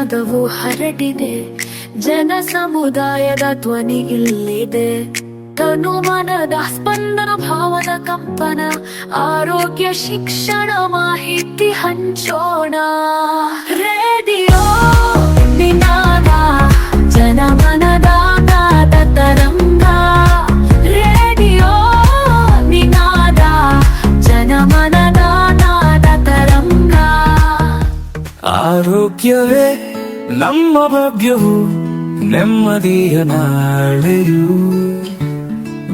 ನಾದವು ಹರಡಿದೆ. ಜನ ಸಮುದಾಯದ ಧ್ವನಿ ಇಲ್ಲಿದೆ. ತನು ಮನದ ಸ್ಪಂದನ ಭಾವದ ಕಂಪನ, ಆರೋಗ್ಯ ಶಿಕ್ಷಣ ಮಾಹಿತಿ ಹಂಚೋಣ. ರೇಡಿಯೋ ನಿನಾದ ಜನಮನದ ನಾದ ತರಂಗ. ರೇಡಿಯೋ ನಿನಾದ ಜನಮನದ ನಾದ ತರಂಗ. ಆರೋಗ್ಯವೇ ನಮ್ಮ ಭಾಗ್ಯವು ನೆಮ್ಮದಿಯ ನಾಳೆಯು.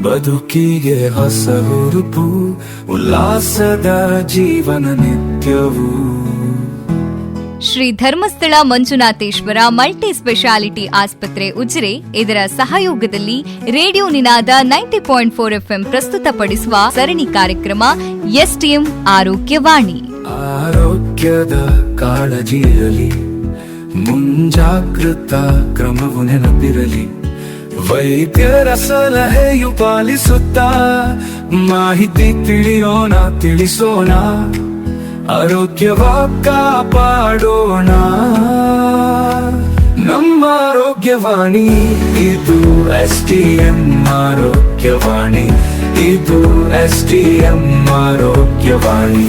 ಬದುಕಿಗೆ ಹೊಸ ಹುರುಪು ಉಲ್ಲಾಸದ ಜೀವನ ನಿತ್ಯವು. ಶ್ರೀ ಧರ್ಮಸ್ಥಳ ಮಂಜುನಾಥೇಶ್ವರ ಮಲ್ಟಿ ಸ್ಪೆಷಾಲಿಟಿ ಆಸ್ಪತ್ರೆ ಉಜಿರೆ ಇದರ ಸಹಯೋಗದಲ್ಲಿ radio Ninada ninety point four FM ಪ್ರಸ್ತುತಪಡಿಸುವ ಸರಣಿ ಕಾರ್ಯಕ್ರಮ ಎಸ್ಟಿಎಂ ಆರೋಗ್ಯವಾಣಿ. ಆರೋಗ್ಯದ ಕಾಳಜಿಯಲ್ಲಿ ಮುಂಜಾಗೃತಾ ಕ್ರಮವು ನೆನಪಿರಲಿ. ವೈದ್ಯರ ಸಲಹೆಯು ಪಾಲಿಸುತ್ತಾ, ಮಾಹಿತಿ ತಿಳಿಯೋಣ, ತಿಳಿಸೋಣ ಆರೋಗ್ಯವ ಕಾಪಾಡೋಣ ನಮ್ಮ ಆರೋಗ್ಯವಾಣಿ, ಇದು ಎಸ್ ಟಿ ಎಂ ಆರೋಗ್ಯವಾಣಿ, ಇದು ಎಸ್ ಟಿ ಎಂ ಆರೋಗ್ಯವಾಣಿ.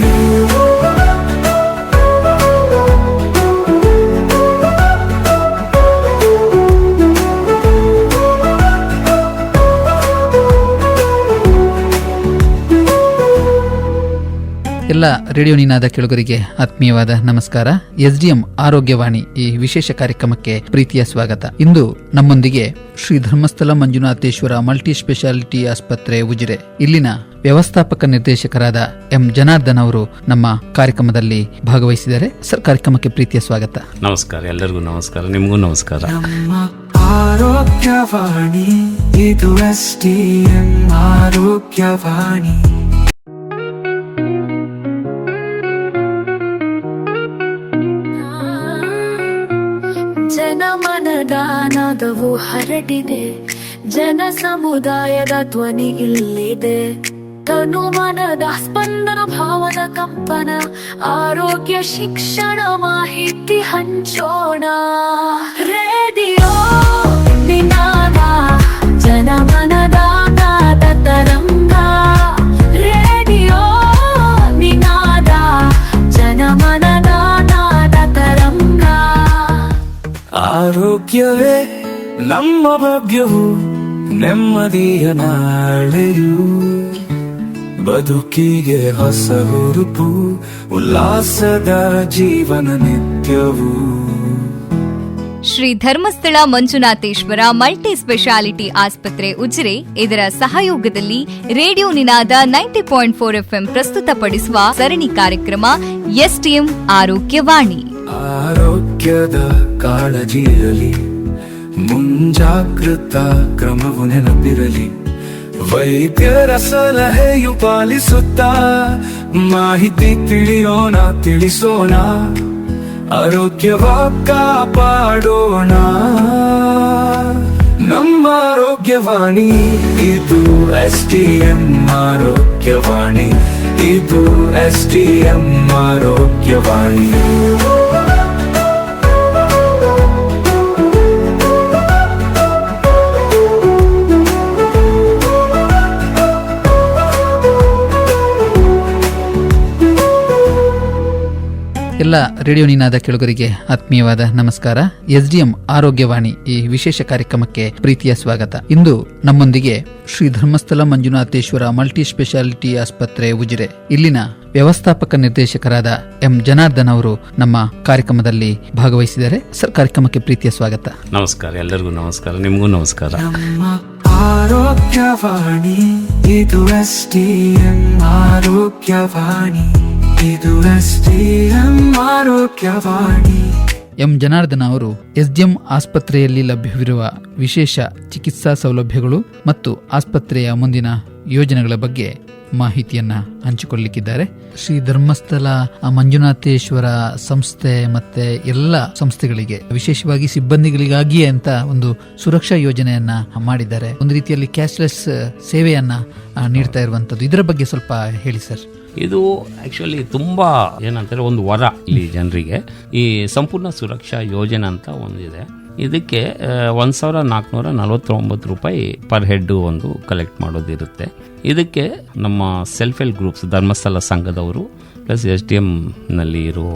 ಎಲ್ಲ ರೇಡಿಯೋ ನಿನಾದ ಕೆಳಗರಿಗೆ ಆತ್ಮೀಯವಾದ ನಮಸ್ಕಾರ. ಎಸ್ಡಿಎಂ ಆರೋಗ್ಯವಾಣಿ ಈ ವಿಶೇಷ ಕಾರ್ಯಕ್ರಮಕ್ಕೆ ಪ್ರೀತಿಯ ಸ್ವಾಗತ. ಇಂದು ನಮ್ಮೊಂದಿಗೆ ಶ್ರೀ ಧರ್ಮಸ್ಥಳ ಮಂಜುನಾಥೇಶ್ವರ ಮಲ್ಟಿ ಸ್ಪೆಷಾಲಿಟಿ ಆಸ್ಪತ್ರೆ ಉಜಿರೆ. ಇಲ್ಲಿನ ವ್ಯವಸ್ಥಾಪಕ ನಿರ್ದೇಶಕರಾದ ಎಂ ಜನಾರ್ದನ್ ಅವರು ನಮ್ಮ ಕಾರ್ಯಕ್ರಮದಲ್ಲಿ ಭಾಗವಹಿಸಿದರೆ ಸರ್ ಕಾರ್ಯಕ್ರಮಕ್ಕೆ ಪ್ರೀತಿಯ ಸ್ವಾಗತ. ನಮಸ್ಕಾರ ಎಲ್ಲರಿಗೂ ನಮಸ್ಕಾರ ನಿಮಗೂ ನಮಸ್ಕಾರ. ನಮ್ಮ ಆರೋಗ್ಯವಾಣಿ ಇದು ಅಷ್ಟೇ ಆರೋಗ್ಯವಾಣಿ. ಜನಮನದ ನಾದವು ಹರಡಿದೆ. ಜನ ಸಮುದಾಯದ ಧ್ವನಿ ಇಲ್ಲಿದೆ. ತನು ಮನದ ಸ್ಪಂದನ ಭಾವದ ಕಂಪನ. ಆರೋಗ್ಯ ಶಿಕ್ಷಣ ಮಾಹಿತಿ ಹಂಚೋಣ. ಆರೋಗ್ಯವೇ ನಮ್ಮ ಭಾಗ್ಯವು ನೆಮ್ಮದಿಯ ನಾಳೆಯು. ಬದುಕಿಗೆ ಹೊಸ ಹುರುಪು ಉಲ್ಲಾಸದ ಜೀವನ ನಿತ್ಯವು. ಶ್ರೀ ಧರ್ಮಸ್ಥಳ ಮಂಜುನಾಥೇಶ್ವರ ಮಲ್ಟಿ ಸ್ಪೆಷಾಲಿಟಿ ಆಸ್ಪತ್ರೆ ಉಜಿರೆ ಇದರ ಸಹಯೋಗದಲ್ಲಿ radio Ninada ninety point four FM ಪ್ರಸ್ತುತಪಡಿಸುವ ಸರಣಿ ಕಾರ್ಯಕ್ರಮ ಎಸ್ಟಿಎಂ ಆರೋಗ್ಯವಾಣಿ. ಆರೋಗ್ಯದ ಕಾಳಜಿಯಲ್ಲಿ ಮುಂಜಾಗೃತ ಕ್ರಮವು ನೆನಪಿರಲಿ. ವೈದ್ಯರ ಸಲಹೆಯು ಪಾಲಿಸುತ್ತಾ ಮಾಹಿತಿ ತಿಳಿಯೋಣ, ತಿಳಿಸೋಣ. ಆರೋಗ್ಯವ ಕಾಪಾಡೋಣ ನಮ್ಮ ಆರೋಗ್ಯವಾಣಿ, ಇದು ಎಸ್ ಟಿ ಎಂ ಆರೋಗ್ಯವಾಣಿ. ಇದು ಎಸ್ ಟಿ ಎಂ ಆರೋಗ್ಯವಾಣಿ. ಎಲ್ಲ ರೇಡಿಯೋ ನಿನಾದ ಕೆಳಗರಿಗೆ ಆತ್ಮೀಯವಾದ ನಮಸ್ಕಾರ. ಎಂ ಆರೋಗ್ಯವಾಣಿ ಈ ವಿಶೇಷ ಕಾರ್ಯಕ್ರಮಕ್ಕೆ ಪ್ರೀತಿಯ ಸ್ವಾಗತ. ಇಂದು ನಮ್ಮೊಂದಿಗೆ ಶ್ರೀ ಧರ್ಮಸ್ಥಳ ಮಂಜುನಾಥೇಶ್ವರ ಮಲ್ಟಿ ಸ್ಪೆಷಾಲಿಟಿ ಆಸ್ಪತ್ರೆ ಉಜಿರೆ. ಇಲ್ಲಿನ ವ್ಯವಸ್ಥಾಪಕ ನಿರ್ದೇಶಕರಾದ ಎಂ ಜನಾರ್ದನ್ ಅವರು ನಮ್ಮ ಕಾರ್ಯಕ್ರಮದಲ್ಲಿ ಭಾಗವಹಿಸಿದ್ದಾರೆ. ಸರ್ ಕಾರ್ಯಕ್ರಮಕ್ಕೆ ಪ್ರೀತಿಯ ಸ್ವಾಗತ. ನಮಸ್ಕಾರ ಎಲ್ಲರಿಗೂ ನಮಸ್ಕಾರ ನಿಮಗೂ ನಮಸ್ಕಾರ. ನಮ್ಮ ಆರೋಗ್ಯವಾಣಿ ಇದು ಎಸ್ ಆರೋಗ್ಯವಾಣಿ. ಇದು ಟಿ ಎಂ ಜನಾರ್ದನ ಅವರು ಎಸ್ಡಿಎಂ ಆಸ್ಪತ್ರೆಯಲ್ಲಿ ಲಭ್ಯವಿರುವ ವಿಶೇಷ ಚಿಕಿತ್ಸಾ ಸೌಲಭ್ಯಗಳು ಮತ್ತು ಆಸ್ಪತ್ರೆಯ ಮುಂದಿನ ಯೋಜನೆಗಳ ಬಗ್ಗೆ ಮಾಹಿತಿಯನ್ನ ಹಂಚಿಕೊಳ್ಳಲಿಕ್ಕಿದ್ದಾರೆ. ಶ್ರೀ ಧರ್ಮಸ್ಥಳ ಮಂಜುನಾಥೇಶ್ವರ ಸಂಸ್ಥೆ ಮತ್ತೆ ಎಲ್ಲ ಸಂಸ್ಥೆಗಳಿಗೆ, ವಿಶೇಷವಾಗಿ ಸಿಬ್ಬಂದಿಗಳಿಗಾಗಿಯೇ ಅಂತ ಒಂದು ಸುರಕ್ಷಾ ಯೋಜನೆಯನ್ನ ಮಾಡಿದ್ದಾರೆ. ಒಂದು ರೀತಿಯಲ್ಲಿ ಕ್ಯಾಶ್ಲೆಸ್ ಸೇವೆಯನ್ನ ನೀಡ್ತಾ ಇರುವಂತದ್ದು ಇದರ ಬಗ್ಗೆ ಸ್ವಲ್ಪ ಹೇಳಿ ಸರ್. ಇದು ಆ್ಯಕ್ಚುಲಿ ತುಂಬ ಏನಂತಾರೆ ಒಂದು ವರ ಇಲ್ಲಿ ಜನರಿಗೆ. ಈ ಸಂಪೂರ್ಣ ಸುರಕ್ಷಾ ಯೋಜನೆ ಅಂತ ಒಂದಿದೆ. ಇದಕ್ಕೆ ಒಂದು ಸಾವಿರ ನಾಲ್ಕುನೂರ ನಲವತ್ತೊಂಬತ್ತು ರೂಪಾಯಿ ಪರ್ ಹೆಡ್ ಒಂದು ಕಲೆಕ್ಟ್ ಮಾಡೋದಿರುತ್ತೆ. ಇದಕ್ಕೆ ನಮ್ಮ ಸೆಲ್ಫ್ ಹೆಲ್ಪ್ ಗ್ರೂಪ್ಸ್ ಧರ್ಮಸ್ಥಳ ಸಂಘದವರು ಪ್ಲಸ್ ಎಸ್ ಡಿ ಎಂನಲ್ಲಿ ಇರೋ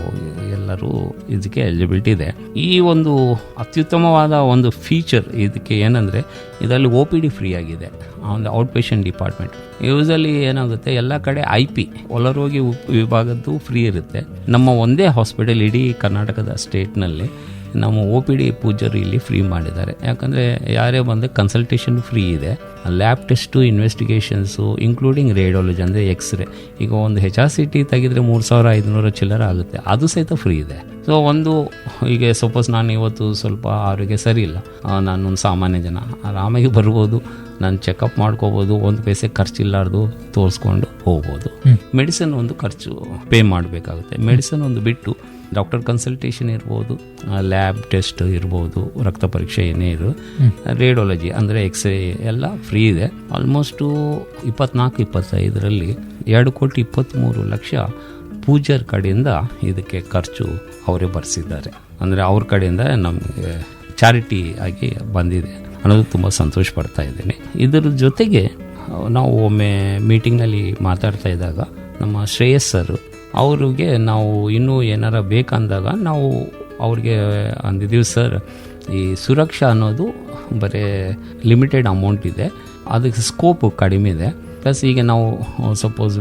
ಎಲ್ಲರೂ ಇದಕ್ಕೆ ಎಲಿಜಿಬಿಲಿಟಿ ಇದೆ. ಈ ಒಂದು ಅತ್ಯುತ್ತಮವಾದ ಒಂದು ಫೀಚರ್ ಇದಕ್ಕೆ ಏನಂದರೆ ಇದರಲ್ಲಿ ಒ ಪಿ ಡಿ ಫ್ರೀ ಆಗಿದೆ. ಒಂದು ಔಟ್ ಪೇಷಂಟ್ ಡಿಪಾರ್ಟ್ಮೆಂಟ್ ಯೂಸಲ್ಲಿ ಏನಾಗುತ್ತೆ, ಎಲ್ಲ ಕಡೆ ಐ ಪಿ, ಒಳರೋಗಿ ಉಪ್- ವಿಭಾಗದ್ದು ಫ್ರೀ ಇರುತ್ತೆ. ನಮ್ಮ ಒಂದೇ ಹಾಸ್ಪಿಟಲ್ ಇಡೀ ಕರ್ನಾಟಕದ ಸ್ಟೇಟ್ನಲ್ಲಿ ನಮ್ಮ ಒ ಪಿ ಡಿ ಪೂಜರು ಇಲ್ಲಿ ಫ್ರೀ ಮಾಡಿದ್ದಾರೆ. ಯಾಕಂದರೆ ಯಾರೇ ಬಂದರೆ ಕನ್ಸಲ್ಟೇಷನ್ ಫ್ರೀ ಇದೆ. Lab test investigations including radiology ಅಂದರೆ ಎಕ್ಸ್ರೇ ಈಗ ಒಂದು ಹೆಚ್ ಆರ್ ಸಿ ಟಿ ತೆಗೆದರೆ ಮೂರು ಸಾವಿರ ಐದುನೂರ ಚಿಲ್ಲರ ಆಗುತ್ತೆ. ಅದು ಸಹಿತ ಫ್ರೀ ಇದೆ. ಸೊ ಒಂದು ಈಗ ಸಪೋಸ್ ನಾನು ಇವತ್ತು ಸ್ವಲ್ಪ ಆರೋಗ್ಯ ಸರಿ ಇಲ್ಲ. ನಾನೊಂದು ಸಾಮಾನ್ಯ ಜನ. ಆರಾಮಾಗಿ ಬರ್ಬೋದು. ನಾನು ಚೆಕಪ್ ಮಾಡ್ಕೋಬೋದು. ಒಂದು ಪೈಸೆ ಖರ್ಚಿಲ್ಲಾರ್ದು ತೋರಿಸ್ಕೊಂಡು ಹೋಗ್ಬೋದು. ಮೆಡಿಸಿನ್ ಒಂದು ಖರ್ಚು ಪೇ ಮಾಡಬೇಕಾಗುತ್ತೆ. ಮೆಡಿಸಿನ್ ಒಂದು ಬಿಟ್ಟು ಡಾಕ್ಟರ್ ಕನ್ಸಲ್ಟೇಷನ್ ಇರ್ಬೋದು ಲ್ಯಾಬ್ ಟೆಸ್ಟ್ ಇರ್ಬೋದು ರಕ್ತ ಪರೀಕ್ಷೆ ಏನೇ ಇರು ರೇಡಿಯೋಲಜಿ ಅಂದರೆ ಎಕ್ಸ್ರೇ ಎಲ್ಲ ಫ್ರೀ ಇದೆ. ಆಲ್ಮೋಸ್ಟು ಇಪ್ಪತ್ನಾಲ್ಕು ಇಪ್ಪತ್ತೈದರಲ್ಲಿ ಎರಡು ಕೋಟಿ ಇಪ್ಪತ್ತ್ಮೂರು ಲಕ್ಷ ಪೂಜರ್ ಕಡೆಯಿಂದ ಇದಕ್ಕೆ ಖರ್ಚು ಅವರೇ ಬರೆಸಿದ್ದಾರೆ. ಅಂದರೆ ಅವ್ರ ಕಡೆಯಿಂದ ನಮಗೆ ಚಾರಿಟಿ ಆಗಿ ಬಂದಿದೆ ಅನ್ನೋದು ತುಂಬ ಸಂತೋಷ ಪಡ್ತಾ ಇದ್ದೀನಿ. ಇದರ ಜೊತೆಗೆ ನಾವು ಒಮ್ಮೆ ಮೀಟಿಂಗ್ನಲ್ಲಿ ಮಾತಾಡ್ತಾ ಇದ್ದಾಗ ನಮ್ಮ ಶ್ರೇಯಸ್ ಸರ್ ಅವ್ರಿಗೆ ನಾವು ಇನ್ನೂ ಏನಾರ ಬೇಕಂದಾಗ ನಾವು ಅವ್ರಿಗೆ ಅಂದಿದ್ದೀವಿ, ಸರ್, ಈ ಸುರಕ್ಷಾ ಅನ್ನೋದು ಬರೀ ಲಿಮಿಟೆಡ್ ಅಮೌಂಟ್ ಇದೆ. ಅದಕ್ಕೆ ಸ್ಕೋಪ್ ಕಡಿಮೆ ಇದೆ. ಪ್ಲಸ್ ಈಗ ನಾವು ಸಪೋಸ್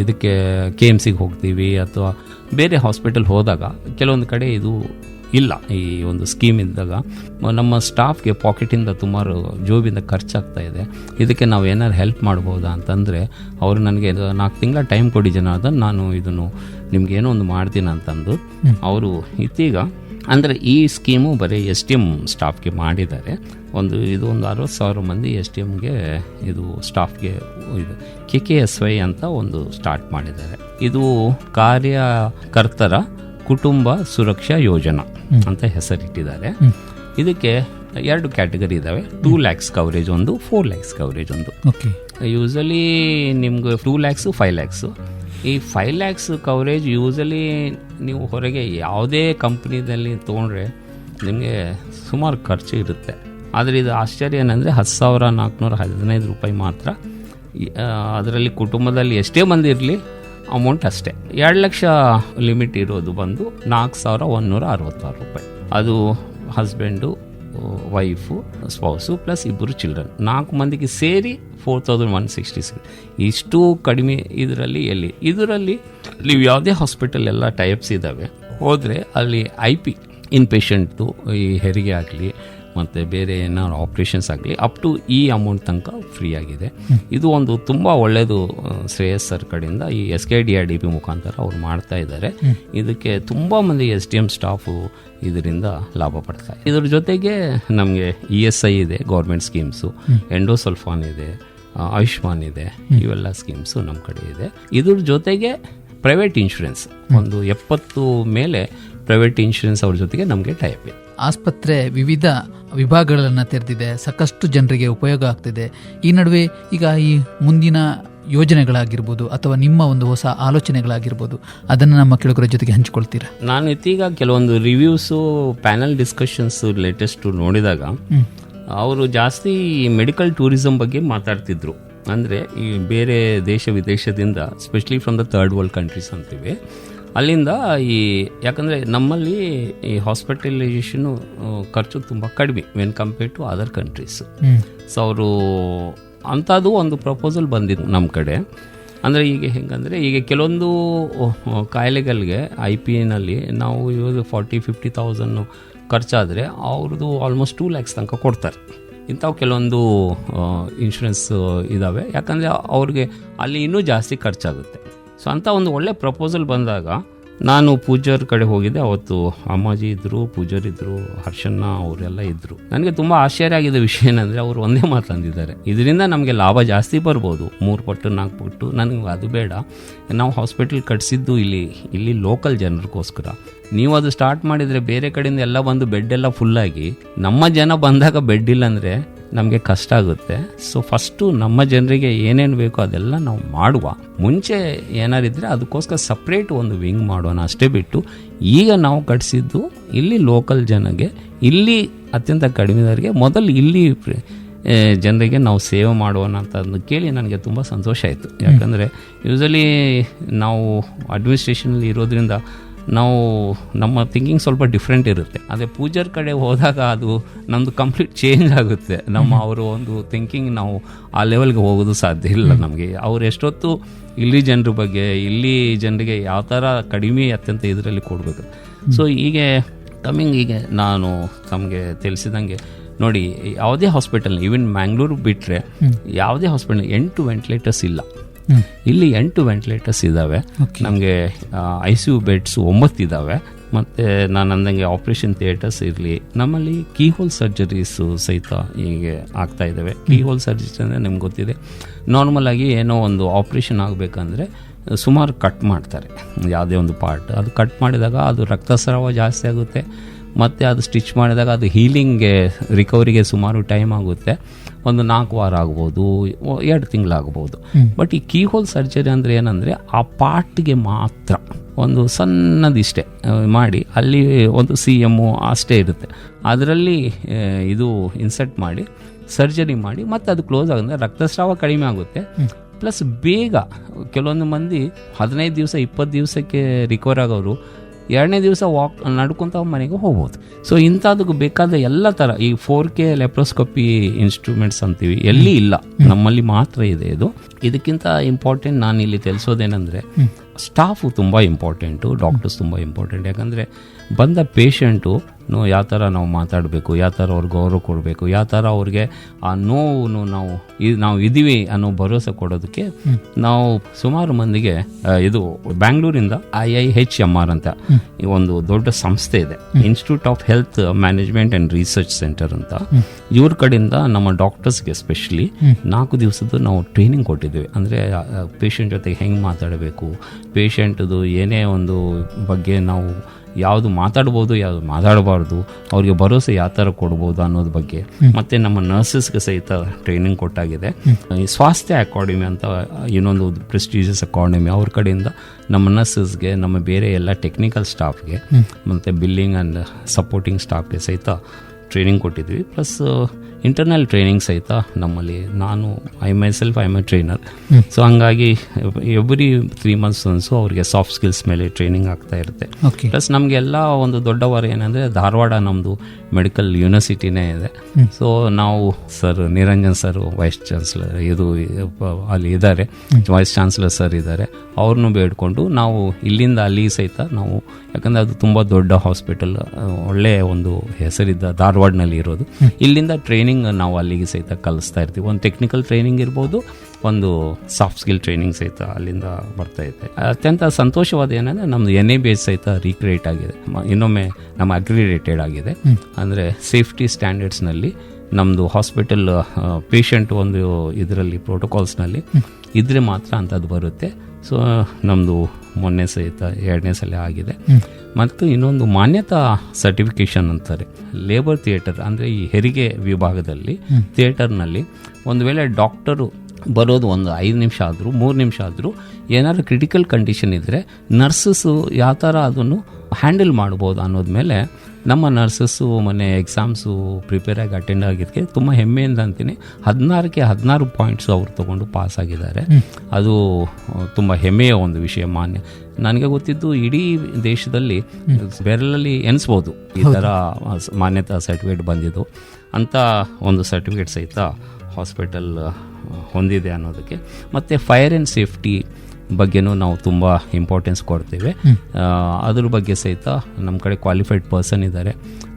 ಇದಕ್ಕೆ ಕೆ ಎಂ ಸಿಗೆ ಹೋಗ್ತೀವಿ ಅಥವಾ ಬೇರೆ ಹಾಸ್ಪಿಟಲ್ ಹೋದಾಗ ಕೆಲವೊಂದು ಕಡೆ ಇದು ಇಲ್ಲ. ಈ ಒಂದು ಸ್ಕೀಮ್ ಇದ್ದಾಗ ನಮ್ಮ ಸ್ಟಾಫ್ಗೆ ಪಾಕೆಟಿಂದ ಸುಮಾರು ಜೋಬಿಂದ ಖರ್ಚಾಗ್ತಾ ಇದೆ. ಇದಕ್ಕೆ ನಾವು ಏನಾರು ಹೆಲ್ಪ್ ಮಾಡ್ಬೋದಾ ಅಂತಂದರೆ ಅವರು ನನಗೆ ನಾಲ್ಕು ತಿಂಗಳ ಟೈಮ್ ಕೊಡಿ ಜನ ಅದನ್ನು ನಾನು ಇದನ್ನು ನಿಮ್ಗೆ ಏನೋ ಒಂದು ಮಾಡ್ತೀನಿ ಅಂತಂದು ಅವರು ಇತ್ತೀಗ ಅಂದರೆ ಈ ಸ್ಕೀಮು ಬರೀ ಎಸ್ ಟಿ ಎಂ ಸ್ಟಾಫ್ಗೆ ಮಾಡಿದ್ದಾರೆ. ಒಂದು ಇದು ಒಂದು ಅರವತ್ತು ಸಾವಿರ ಮಂದಿ ಎಸ್ ಟಿ ಎಮ್ಗೆ ಇದು ಸ್ಟಾಫ್ಗೆ ಇದು ಕೆ ಕೆ ಎಸ್ ವೈ ಅಂತ ಒಂದು ಸ್ಟಾರ್ಟ್ ಮಾಡಿದ್ದಾರೆ. ಇದು ಕಾರ್ಯಕರ್ತರ ಕುಟುಂಬ ಸುರಕ್ಷಾ ಯೋಜನಾ ಅಂತ ಹೆಸರಿಟ್ಟಿದ್ದಾರೆ. ಇದಕ್ಕೆ ಎರಡು ಕ್ಯಾಟಗರಿ ಇದ್ದಾವೆ ಟೂ ಲ್ಯಾಕ್ಸ್ ಕವರೇಜ್ ಒಂದು ಫೋರ್ ಲ್ಯಾಕ್ಸ್ ಕವರೇಜ್ ಒಂದು. ಓಕೆ. ಯೂಸಲಿ ನಿಮ್ಗೆ ಟೂ ಲ್ಯಾಕ್ಸು ಫೈವ್ ಲ್ಯಾಕ್ಸು ಈ ಫೈವ್ ಲ್ಯಾಕ್ಸ್ ಕವರೇಜ್ ಯೂಸಲಿ ನೀವು ಹೊರಗೆ ಯಾವುದೇ ಕಂಪ್ನಿದಲ್ಲಿ ತೊಗೊಂಡ್ರೆ ನಿಮಗೆ ಸುಮಾರು ಖರ್ಚು ಇರುತ್ತೆ. ಆದರೆ ಇದು ಆಶ್ಚರ್ಯ ಏನಂದರೆ ಹತ್ತು ಸಾವಿರ ನಾಲ್ಕುನೂರ ಹದಿನೈದು ರೂಪಾಯಿ ಮಾತ್ರ. ಅದರಲ್ಲಿ ಕುಟುಂಬದಲ್ಲಿ ಎಷ್ಟೇ ಮಂದಿ ಇರಲಿ ಅಮೌಂಟ್ ಅಷ್ಟೇ. ಎರಡು ಲಕ್ಷ ಲಿಮಿಟ್ ಇರೋದು ಬಂದು ನಾಲ್ಕು ಸಾವಿರ ಒಂದೂರ ಅರವತ್ತಾರು ರೂಪಾಯಿ. ಅದು ಹಸ್ಬೆಂಡು ವೈಫು ಸ್ಪೌಸು ಪ್ಲಸ್ ಇಬ್ಬರು ಚಿಲ್ಡ್ರನ್ ನಾಲ್ಕು ಮಂದಿಗೆ ಸೇರಿ four thousand one sixty six ಇಷ್ಟು ಕಡಿಮೆ ಇದರಲ್ಲಿ ಎಲ್ಲಿ? ಇದರಲ್ಲಿ ನೀವು ಯಾವುದೇ ಹಾಸ್ಪಿಟಲ್ ಎಲ್ಲ ಟೈಪ್ಸ್ ಇದ್ದಾವೆ, ಹೋದರೆ ಅಲ್ಲಿ ಐ ಪಿ ಇನ್ ಪೇಷಂಟ್ದು ಈ ಹೆರಿಗೆ ಆಗಲಿ ಮತ್ತು ಬೇರೆ ಏನಾದ್ರು ಆಪ್ರೇಷನ್ಸ್ ಆಗಲಿ ಅಪ್ ಟು ಈ ಅಮೌಂಟ್ ತನಕ ಫ್ರೀ ಆಗಿದೆ. ಇದು ಒಂದು ತುಂಬ ಒಳ್ಳೆಯದು ಶ್ರೇಯಸ್ ಸರ್ ಕಡೆಯಿಂದ ಈ S K D R D P ಮುಖಾಂತರ ಅವ್ರು ಮಾಡ್ತಾ ಇದ್ದಾರೆ. ಇದಕ್ಕೆ ತುಂಬ ಮಂದಿ ಎಸ್ ಡಿ ಎಂ ಸ್ಟಾಫು ಇದರಿಂದ ಲಾಭ ಪಡ್ತಾರೆ ಇದ್ರ ಜೊತೆಗೆ ನಮಗೆ ಇ ಎಸ್ ಐ ಇದೆ ಗೌರ್ಮೆಂಟ್ ಸ್ಕೀಮ್ಸು ಎಂಡೋಸಲ್ಫಾನ್ ಇದೆ ಆಯುಷ್ಮಾನ್ ಇದೆ, ಇವೆಲ್ಲ ಸ್ಕೀಮ್ಸು ನಮ್ಮ ಕಡೆ ಇದೆ. ಇದ್ರ ಜೊತೆಗೆ ಪ್ರೈವೇಟ್ ಇನ್ಶೂರೆನ್ಸ್ ಒಂದು ಎಪ್ಪತ್ತು ಮೇಲೆ ಪ್ರೈವೇಟ್ ಇನ್ಶೂರೆನ್ಸ್ ಅವ್ರ ಜೊತೆಗೆ ನಮಗೆ ಟೈಪ್ ಇದೆ. ಆಸ್ಪತ್ರೆ ವಿವಿಧ ವಿಭಾಗಗಳನ್ನು ತೆರೆದಿದೆ. ಸಾಕಷ್ಟು ಜನರಿಗೆ ಉಪಯೋಗ ಆಗ್ತಿದೆ. ಈ ನಡುವೆ ಈಗ ಈ ಮುಂದಿನ ಯೋಜನೆಗಳಾಗಿರ್ಬೋದು ಅಥವಾ ನಿಮ್ಮ ಒಂದು ಹೊಸ ಆಲೋಚನೆಗಳಾಗಿರ್ಬೋದು ಅದನ್ನು ನಮ್ಮ ಕೆಳಗರ ಜೊತೆಗೆ ಹಂಚಿಕೊಳ್ತೀರಾ? ನಾನು ಇತ್ತೀಗ ಕೆಲವೊಂದು ರಿವ್ಯೂಸು ಪ್ಯಾನಲ್ ಡಿಸ್ಕಷನ್ಸ್ ಲೇಟೆಸ್ಟ್ ನೋಡಿದಾಗ ಅವರು ಜಾಸ್ತಿ ಮೆಡಿಕಲ್ ಟೂರಿಸಂ ಬಗ್ಗೆ ಮಾತಾಡ್ತಿದ್ರು. ಅಂದರೆ ಈ ಬೇರೆ ದೇಶ ವಿದೇಶದಿಂದ specially from the third world countries ಅಂತೀವಿ ಅಲ್ಲಿಂದ ಈ ಯಾಕಂದರೆ ನಮ್ಮಲ್ಲಿ ಈ ಹಾಸ್ಪಿಟಲೈಸೇಷನು ಖರ್ಚು ತುಂಬ ಕಡಿಮೆ when compare to other countries so ಅವರು ಅಂಥದ್ದು ಒಂದು ಪ್ರಪೋಸಲ್ ಬಂದಿದ್ದು ನಮ್ಮ ಕಡೆ. ಅಂದರೆ ಈಗ ಹೆಂಗಂದರೆ ಈಗ ಕೆಲವೊಂದು ಕಾಯಿಲೆಗಳಿಗೆ ಐ ಪಿ ಎನಲ್ಲಿ ನಾವು ಇವಾಗ ಫಾರ್ಟಿ ಫಿಫ್ಟಿ ತೌಸನ್ನು ಖರ್ಚಾದರೆ ಅವ್ರದ್ದು ಆಲ್ಮೋಸ್ಟ್ ಟೂ ಲ್ಯಾಕ್ಸ್ ತನಕ ಕೊಡ್ತಾರೆ. ಇಂಥವು ಕೆಲವೊಂದು ಇನ್ಶೂರೆನ್ಸ್ ಇದ್ದಾವೆ ಯಾಕಂದರೆ ಅವ್ರಿಗೆ ಅಲ್ಲಿ ಇನ್ನೂ ಜಾಸ್ತಿ ಖರ್ಚಾಗುತ್ತೆ. ಸೊ ಅಂಥ ಒಂದು ಒಳ್ಳೆ ಪ್ರಪೋಸಲ್ ಬಂದಾಗ ನಾನು ಪೂಜಾರ್ ಕಡೆ ಹೋಗಿದ್ದೆ. ಅವತ್ತು ಅಮ್ಮಾಜಿ ಇದ್ದರು ಪೂಜಾರ್ ಇದ್ದರು ಹರ್ಷಣ್ಣ ಅವರೆಲ್ಲ ಇದ್ದರು ನನಗೆ ತುಂಬ ಆಶ್ಚರ್ಯ ಆಗಿದ್ದ ವಿಷಯ ಏನಂದರೆ ಅವರು ಒಂದೇ ಮಾತು ಅಂದಿದ್ದಾರೆ. ಇದರಿಂದ ನಮಗೆ ಲಾಭ ಜಾಸ್ತಿ ಬರ್ಬೋದು. ಮೂರು ಪಟ್ಟು, ನಾಲ್ಕು ಪಟ್ಟು, ನನಗೆ ಅದು ಬೇಡ. ನಾವು ಹಾಸ್ಪಿಟಲ್ ಕಟ್ಸಿದ್ದು ಇಲ್ಲಿ ಇಲ್ಲಿ ಲೋಕಲ್ ಜನರಿಗೋಸ್ಕರ. ನೀವು ಅದು ಸ್ಟಾರ್ಟ್ ಮಾಡಿದರೆ ಬೇರೆ ಕಡೆಯಿಂದ ಎಲ್ಲ ಬಂದು ಬೆಡ್ ಎಲ್ಲ ಫುಲ್ಲಾಗಿ ನಮ್ಮ ಜನ ಬಂದಾಗ ಬೆಡ್ ಇಲ್ಲ ಅಂದರೆ ನಮಗೆ ಕಷ್ಟ ಆಗುತ್ತೆ. ಸೊ ಫಸ್ಟು ನಮ್ಮ ಜನರಿಗೆ ಏನೇನು ಬೇಕೋ ಅದೆಲ್ಲ ನಾವು ಮಾಡುವ. ಮುಂಚೆ ಏನಾರಿದ್ರೆ ಅದಕ್ಕೋಸ್ಕರ ಸಪ್ರೇಟ್ ಒಂದು ವಿಂಗ್ ಮಾಡೋಣ ಅಷ್ಟೇ ಬಿಟ್ಟು ಈಗ ನಾವು ಕಟ್ಸಿದ್ದು ಇಲ್ಲಿ ಲೋಕಲ್ ಜನಗೆ ಇಲ್ಲಿ ಅತ್ಯಂತ ಕಡಿಮೆದವರಿಗೆ ಮೊದಲು ಇಲ್ಲಿ ಜನರಿಗೆ ನಾವು ಸೇವೆ ಮಾಡೋಣ ಅಂತ ಅದನ್ನ ಕೇಳಿ ನನಗೆ ತುಂಬ ಸಂತೋಷ ಆಯಿತು. ಯಾಕಂದರೆ ಯೂಸಲಿ ನಾವು ಅಡ್ಮಿನಿಸ್ಟ್ರೇಷನಲ್ಲಿ ಇರೋದ್ರಿಂದ ನಾವು ನಮ್ಮ ಥಿಂಕಿಂಗ್ ಸ್ವಲ್ಪ ಡಿಫ್ರೆಂಟ್ ಇರುತ್ತೆ. ಅದೇ ಪೂಜಾರ್ ಕಡೆ ಹೋದಾಗ ಅದು ನಮ್ಮದು ಕಂಪ್ಲೀಟ್ ಚೇಂಜ್ ಆಗುತ್ತೆ. ನಮ್ಮ ಅವರು ಒಂದು ಥಿಂಕಿಂಗ್ ನಾವು ಆ ಲೆವೆಲ್ಗೆ ಹೋಗೋದು ಸಾಧ್ಯ ಇಲ್ಲ ನಮಗೆ. ಅವ್ರು ಎಷ್ಟೊತ್ತು ಇಲ್ಲಿ ಜನರ ಬಗ್ಗೆ ಇಲ್ಲಿ ಜನರಿಗೆ ಯಾವ ಥರ ಕಡಿಮೆ ಅತ್ಯಂತ ಇದರಲ್ಲಿ ಕೊಡಬೇಕು. ಸೊ ಹೀಗೆ ಕಮ್ಮಿಂಗ್ ಹೀಗೆ ನಾನು ತಮಗೆ ತಿಳಿಸಿದಂಗೆ ನೋಡಿ ಯಾವುದೇ ಹಾಸ್ಪಿಟಲ್ ಈವನ್ ಮ್ಯಾಂಗ್ಳೂರು ಬಿಟ್ಟರೆ ಯಾವುದೇ ಹಾಸ್ಪಿಟಲ್ ಎಂಟು ವೆಂಟಿಲೇಟರ್ಸ್ ಇಲ್ಲ. ಇಲ್ಲಿ ಎಂಟು ವೆಂಟಿಲೇಟರ್ಸ್ ಇದ್ದಾವೆ ನಮಗೆ ಐ ಸಿ ಯು ಬೆಡ್ಸ್ ಒಂಬತ್ತಿದ್ದಾವೆ ಮತ್ತು ನಾನು ಅಂದಂಗೆ ಆಪ್ರೇಷನ್ ಥಿಯೇಟರ್ಸ್ ಇರಲಿ. ನಮ್ಮಲ್ಲಿ ಕೀ ಹೋಲ್ ಸರ್ಜರೀಸು ಸಹಿತ ಹೀಗೆ ಆಗ್ತಾ ಇದ್ದಾವೆ ಕೀ ಹೋಲ್ ಸರ್ಜರೀಸ್ ಅಂದರೆ ನಿಮ್ಗೆ ಗೊತ್ತಿದೆ. ನಾರ್ಮಲ್ ಆಗಿ ಏನೋ ಒಂದು ಆಪ್ರೇಷನ್ ಆಗಬೇಕಂದ್ರೆ ಸುಮಾರು ಕಟ್ ಮಾಡ್ತಾರೆ. ಯಾವುದೇ ಒಂದು ಪಾರ್ಟ್ ಅದು ಕಟ್ ಮಾಡಿದಾಗ ಅದು ರಕ್ತಸ್ರಾವ ಜಾಸ್ತಿ ಆಗುತ್ತೆ. ಮತ್ತು ಅದು ಸ್ಟಿಚ್ ಮಾಡಿದಾಗ ಅದು ಹೀಲಿಂಗ್ಗೆ ರಿಕವರಿಗೆ ಸುಮಾರು ಟೈಮ್ ಆಗುತ್ತೆ. ಒಂದು ನಾಲ್ಕು ವಾರ ಆಗ್ಬೋದು ಎರಡು ತಿಂಗಳಾಗ್ಬೋದು. ಬಟ್ ಈ ಕೀ ಹೋಲ್ ಸರ್ಜರಿ ಅಂದರೆ ಏನಂದರೆ ಆ ಪಾರ್ಟ್ಗೆ ಮಾತ್ರ ಒಂದು ಸಣ್ಣದಿಷ್ಟೇ ಮಾಡಿ ಅಲ್ಲಿ ಒಂದು ಸಿ ಎಂ ಅಷ್ಟೇ ಇರುತ್ತೆ. ಅದರಲ್ಲಿ ಇದು ಇನ್ಸರ್ಟ್ ಮಾಡಿ ಸರ್ಜರಿ ಮಾಡಿ ಮತ್ತೆ ಅದು ಕ್ಲೋಸ್ ಆಗುತ್ತೆ ರಕ್ತಸ್ರಾವ ಕಡಿಮೆ ಆಗುತ್ತೆ. ಪ್ಲಸ್ ಬೇಗ ಕೆಲವೊಂದು ಮಂದಿ ಹದಿನೈದು ದಿವಸ ಇಪ್ಪತ್ತು ದಿವಸಕ್ಕೆ ರಿಕವರ್ ಆಗೋರು ಎರಡನೇ ದಿವಸ ವಾಕ್ ನಡ್ಕೊತ ಮನೆಗೆ ಹೋಗ್ಬೋದು. ಸೊ ಇಂಥದಕ್ಕೆ ಬೇಕಾದ ಎಲ್ಲ ಥರ ಈ ಫೋರ್ ಕೆ ಲೆಪ್ರೋಸ್ಕೋಪಿ ಇನ್ಸ್ಟ್ರೂಮೆಂಟ್ಸ್ ಅಂತೀವಿ ಎಲ್ಲಿ ಇಲ್ಲ. ನಮ್ಮಲ್ಲಿ ಮಾತ್ರ ಇದೆ ಇದು. ಇದಕ್ಕಿಂತ ಇಂಪಾರ್ಟೆಂಟ್ ನಾನು ಇಲ್ಲಿ ತಿಳಿಸೋದೇನೆಂದರೆ ಸ್ಟಾಫು ತುಂಬ ಇಂಪಾರ್ಟೆಂಟು ಡಾಕ್ಟರ್ಸ್ ತುಂಬ ಇಂಪಾರ್ಟೆಂಟ್ ಯಾಕಂದರೆ ಬಂದ ಪೇಷಂಟು ಯಾವ ಥರ ನಾವು ಮಾತಾಡಬೇಕು ಯಾವ ಥರ ಅವ್ರಿಗೆ ಗೌರವ ಕೊಡಬೇಕು ಯಾವ ಥರ ಅವ್ರಿಗೆ ಆ ನೋವು ನಾವು ನಾವು ಇದ್ದೀವಿ ಅನ್ನೋ ಭರವಸೆ ಕೊಡೋದಕ್ಕೆ ನಾವು ಸುಮಾರು ಮಂದಿಗೆ ಇದು ಬ್ಯಾಂಗ್ಳೂರಿಂದ I I H M R ಅಂತ ಈ ಒಂದು ದೊಡ್ಡ ಸಂಸ್ಥೆ ಇದೆ. Institute of health management and research centre ಅಂತ. ಇವ್ರ ಕಡೆಯಿಂದ ನಮ್ಮ ಡಾಕ್ಟರ್ಸ್ಗೆ ಎಸ್ಪೆಷಲಿ ನಾಲ್ಕು ದಿವಸದ್ದು ನಾವು ಟ್ರೈನಿಂಗ್ ಕೊಟ್ಟಿದ್ದೀವಿ. ಅಂದರೆ ಪೇಷಂಟ್ ಜೊತೆಗೆ ಹೆಂಗೆ ಮಾತಾಡಬೇಕು ಪೇಷಂಟ್ದು ಏನೇ ಒಂದು ಬಗ್ಗೆ ನಾವು ಯಾವುದು ಮಾತಾಡ್ಬೋದು ಯಾವುದು ಮಾತಾಡಬಾರ್ದು ಅವ್ರಿಗೆ ಭರೋಸೆ ಯಾವ ಥರ ಕೊಡ್ಬೋದು ಅನ್ನೋದ್ರ ಬಗ್ಗೆ. ಮತ್ತೆ ನಮ್ಮ ನರ್ಸಸ್ಗೆ ಸಹಿತ ಟ್ರೈನಿಂಗ್ ಕೊಟ್ಟಾಗಿದೆ. ಈ ಸ್ವಾಸ್ಥ್ಯ ಅಕಾಡೆಮಿ ಅಂತ ಇನ್ನೊಂದು ಪ್ರೆಸ್ಟೀಜಿಯಸ್ ಅಕಾಡೆಮಿ ಅವ್ರ ಕಡೆಯಿಂದ ನಮ್ಮ ನರ್ಸಸ್ಗೆ ನಮ್ಮ ಬೇರೆ ಎಲ್ಲ ಟೆಕ್ನಿಕಲ್ ಸ್ಟಾಫ್ಗೆ ಮತ್ತು ಬಿಲ್ಲಿಂಗ್ ಆ್ಯಂಡ್ ಸಪೋರ್ಟಿಂಗ್ ಸ್ಟಾಫ್ಗೆ ಸಹಿತ ಟ್ರೈನಿಂಗ್ ಕೊಟ್ಟಿದ್ವಿ. ಪ್ಲಸ್ ಇಂಟರ್ನಲ್ ಟ್ರೈನಿಂಗ್ ಸಹಿತ ನಮ್ಮಲ್ಲಿ ನಾನು I myself I my trainer so ಹಂಗಾಗಿ ಎವ್ರಿ ತ್ರೀ ಮಂತ್ಸ್ ಒನ್ಸು ಅವ್ರಿಗೆ ಸಾಫ್ಟ್ ಸ್ಕಿಲ್ಸ್ ಮೇಲೆ ಟ್ರೈನಿಂಗ್ ಆಗ್ತಾ ಇರುತ್ತೆ. ಪ್ಲಸ್ ನಮಗೆಲ್ಲ ಒಂದು ದೊಡ್ಡವರು ಏನಂದರೆ ಧಾರವಾಡ ನಮ್ಮದು ಮೆಡಿಕಲ್ ಯೂನಿವರ್ಸಿಟಿನೇ ಇದೆ. ಸೊ ನಾವು sir Niranjan sir vice chancellor ಇದು ಅಲ್ಲಿ ಇದ್ದಾರೆ. ವೈಸ್ ಚಾನ್ಸಲರ್ ಸರ್ ಇದ್ದಾರೆ. ಅವ್ರನ್ನೂ ಬೇಡ್ಕೊಂಡು ನಾವು ಇಲ್ಲಿಂದ ಅಲ್ಲಿ ಸಹಿತ ನಾವು ಯಾಕಂದರೆ ಅದು ತುಂಬ ದೊಡ್ಡ ಹಾಸ್ಪಿಟಲ್ ಒಳ್ಳೆಯ ಒಂದು ಹೆಸರಿದ್ದ ಧಾರವಾಡನಲ್ಲಿ ಇರೋದು. ಇಲ್ಲಿಂದ ಟ್ರೈನಿಂಗ್ ನಾವು ಅಲ್ಲಿಗೆ ಸಹಿತ ಕಲಿಸ್ತಾ ಇರ್ತೀವಿ. ಒಂದು ಟೆಕ್ನಿಕಲ್ ಟ್ರೈನಿಂಗ್ ಇರ್ಬೋದು ಒಂದು ಸಾಫ್ಟ್ ಸ್ಕಿಲ್ ಟ್ರೈನಿಂಗ್ ಸಹಿತ ಅಲ್ಲಿಂದ ಬರ್ತಾ ಇದೆ. ಅತ್ಯಂತ ಸಂತೋಷವಾದ ಏನಂದರೆ ನಮ್ಮದು ಎನ್ ಎ ಬಿ ಎಸ್ ಸಹಿತ ರೀಕ್ರಿಯೇಟ್ ಆಗಿದೆ. ಇನ್ನೊಮ್ಮೆ ನಮ್ಮ ಅಗ್ರಿಡೇಟೆಡ್ ಆಗಿದೆ. ಅಂದರೆ ಸೇಫ್ಟಿ ಸ್ಟ್ಯಾಂಡರ್ಡ್ಸ್ನಲ್ಲಿ ನಮ್ಮದು ಹಾಸ್ಪಿಟಲ್ ಪೇಷಂಟ್ ಒಂದು ಇದರಲ್ಲಿ ಪ್ರೋಟೋಕಾಲ್ಸ್ನಲ್ಲಿ ಇದ್ರೆ ಮಾತ್ರ ಅಂಥದ್ದು ಬರುತ್ತೆ. ಸೊ ನಮ್ಮದು ಮೊನ್ನೆ ಸಹಿತ ಎರಡನೇ ಸಲ ಆಗಿದೆ. ಮತ್ತು ಇನ್ನೊಂದು ಮಾನ್ಯತಾ ಸರ್ಟಿಫಿಕೇಶನ್ ಅಂತಾರೆ. ಲೇಬರ್ ಥಿಯೇಟರ್ ಅಂದರೆ ಈ ಹೆರಿಗೆ ವಿಭಾಗದಲ್ಲಿ ಥಿಯೇಟರ್ನಲ್ಲಿ ಒಂದು ವೇಳೆ ಡಾಕ್ಟರು ಬರೋದು ಒಂದು ಐದು ನಿಮಿಷ ಆದರೂ ಮೂರು ನಿಮಿಷ ಆದರೂ ಏನಾದರೂ ಕ್ರಿಟಿಕಲ್ ಕಂಡೀಷನ್ ಇದ್ದರೆ ನರ್ಸಸ್ಸು ಯಾವ ಥರ ಅದನ್ನು ಹ್ಯಾಂಡಲ್ ಮಾಡ್ಬೋದು ಅನ್ನೋದ ಮೇಲೆ ನಮ್ಮ ನರ್ಸಸ್ಸು ಮೊನ್ನೆ ಎಕ್ಸಾಮ್ಸು ಪ್ರಿಪೇರ್ ಆಗಿ ಅಟೆಂಡ್ ಆಗಿದ್ದಕ್ಕೆ ತುಂಬ ಹೆಮ್ಮೆಯಿಂದ ಅಂತೀನಿ. ಹದಿನಾರಕ್ಕೆ ಹದಿನಾರು ಪಾಯಿಂಟ್ಸು ಅವ್ರು ತಗೊಂಡು ಪಾಸ್ ಆಗಿದ್ದಾರೆ. ಅದು ತುಂಬ ಹೆಮ್ಮೆಯ ಒಂದು ವಿಷಯ ಮಾನ್ಯ. ನನಗೆ ಗೊತ್ತಿದ್ದು ಇಡೀ ದೇಶದಲ್ಲಿ ಬೆರಳಲ್ಲಿ ಎನಿಸ್ಬೋದು ಈ ಥರ ಮಾನ್ಯತಾ ಸರ್ಟಿಫಿಕೇಟ್ ಬಂದಿದ್ದು. ಅಂತ ಒಂದು ಸರ್ಟಿಫಿಕೇಟ್ ಸಹಿತ ಹಾಸ್ಪಿಟಲ್ ಹೊಂದಿದೆ ಅನ್ನೋದಕ್ಕೆ. ಮತ್ತು ಫೈರ್ ಆ್ಯಂಡ್ ಸೇಫ್ಟಿ ಬಗ್ಗೆನೂ ನಾವು ತುಂಬ ಇಂಪಾರ್ಟೆನ್ಸ್ ಕೊಡ್ತೇವೆ. ಅದ್ರ ಬಗ್ಗೆ ಸಹಿತ ನಮ್ಮ ಕಡೆ ಕ್ವಾಲಿಫೈಡ್ ಪರ್ಸನ್ ಇದ್ದಾರೆ